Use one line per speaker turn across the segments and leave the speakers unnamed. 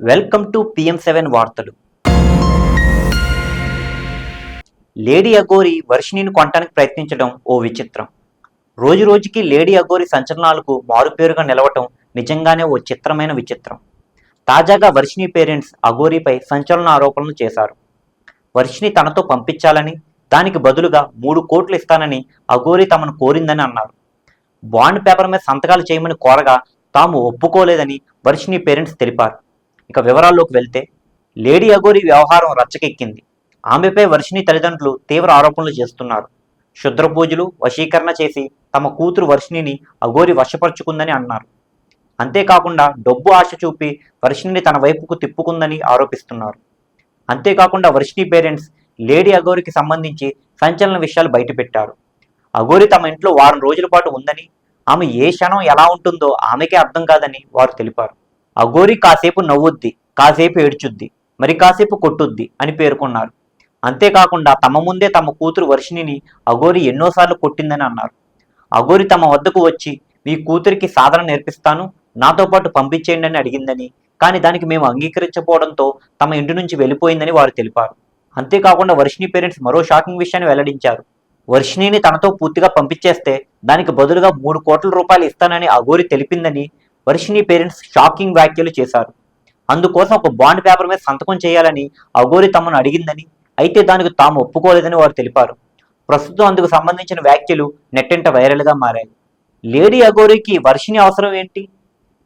Welcome to PM seven వార్తలు. Lady Aghori వర్షిణిని కొనడానికి ప్రయత్నించడం ఓ విచిత్రం. రోజు రోజుకి లేడీ అగోరి సంచలనాలకు మారుపేరుగా నిలవటం నిజంగానే ఓ చిత్రమైన విచిత్రం. తాజాగా వర్షిణి పేరెంట్స్ అగోరిపై సంచలన ఆరోపణలు చేశారు. వర్షిణి తనతో పంపించాలని దానికి బదులుగా మూడు కోట్లు ఇస్తానని అగోరి తమను కోరిందని అన్నారు. బాండ్ పేపర్ మీద సంతకాలు చేయమని కోరగా తాము ఒప్పుకోలేదని వర్షిణి పేరెంట్స్ తెలిపారు. ఇక వివరాల్లోకి వెళ్తే లేడీ అగోరి వ్యవహారం రచ్చకెక్కింది. ఆమెపై వర్షిని తల్లిదండ్రులు తీవ్ర ఆరోపణలు చేస్తున్నారు. క్షుద్ర పూజలు వశీకరణ చేసి తమ కూతురు వర్షిణిని అగోరి వశపరుచుకుందని అన్నారు. అంతేకాకుండా డబ్బు ఆశ చూపి వర్షిణిని తన వైపుకు తిప్పుకుందని ఆరోపిస్తున్నారు. అంతేకాకుండా వర్షిణి పేరెంట్స్ లేడీ అగోరికి సంబంధించి సంచలన విషయాలు బయటపెట్టారు. అగోరి తమ ఇంట్లో వారం రోజుల పాటు ఉందని ఆమె ఏ క్షణం ఎలా ఉంటుందో ఆమెకే అర్థం కాదని వారు తెలిపారు. అఘోరి కాసేపు నవ్వుద్ది కాసేపు ఏడ్చుద్ది మరి కాసేపు కొట్టుద్ది అని పేర్కొన్నారు. అంతేకాకుండా తమ ముందే తమ కూతురు వర్షిణిని అఘోరి ఎన్నోసార్లు కొట్టిందని అన్నారు. అఘోరి తమ వద్దకు వచ్చి మీ కూతురికి సాధన నేర్పిస్తాను నాతో పాటు పంపించేయండి అని అడిగిందని. కానీ దానికి మేము అంగీకరించకపోవడంతో తమ ఇంటి నుంచి వెళ్ళిపోయిందని వారు తెలిపారు. అంతేకాకుండా వర్షిణి పేరెంట్స్ మరో షాకింగ్ విషయాన్ని వెల్లడించారు. వర్షిణిని తనతో పూర్తిగా పంపించేస్తే దానికి బదులుగా మూడు కోట్ల రూపాయలు ఇస్తానని అఘోరి తెలిపిందని వర్షిని పేరెంట్స్ షాకింగ్ వ్యాఖ్యలు చేశారు. అందుకోసం ఒక బాండ్ పేపర్ మీద సంతకం చేయాలని అఘోరి తమను అడిగిందని అయితే దానికి తాము ఒప్పుకోలేదని వారు తెలిపారు. ప్రస్తుతం అందుకు సంబంధించిన వ్యాఖ్యలు నెట్టింట వైరల్గా మారాయి. లేడీ అఘోరికి వర్షిణి అవసరం ఏంటి?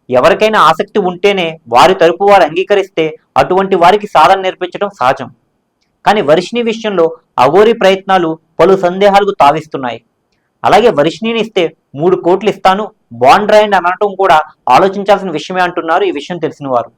ఎవరికైనా ఆసక్తి ఉంటేనే వారి తరపు వారు అంగీకరిస్తే అటువంటి వారికి సాధన నేర్పించడం సహజం. కానీ వర్షిని విషయంలో అఘోరి ప్రయత్నాలు పలు సందేహాలకు తావిస్తున్నాయి. అలాగే వరిష్ణిని ఇస్తే మూడు కోట్లు ఇస్తాను. బాండ్ రాయండి అనటం కూడా ఆలోచించాల్సిన విషయమే అంటున్నారు. ఈ విషయం తెలిసిన వారు.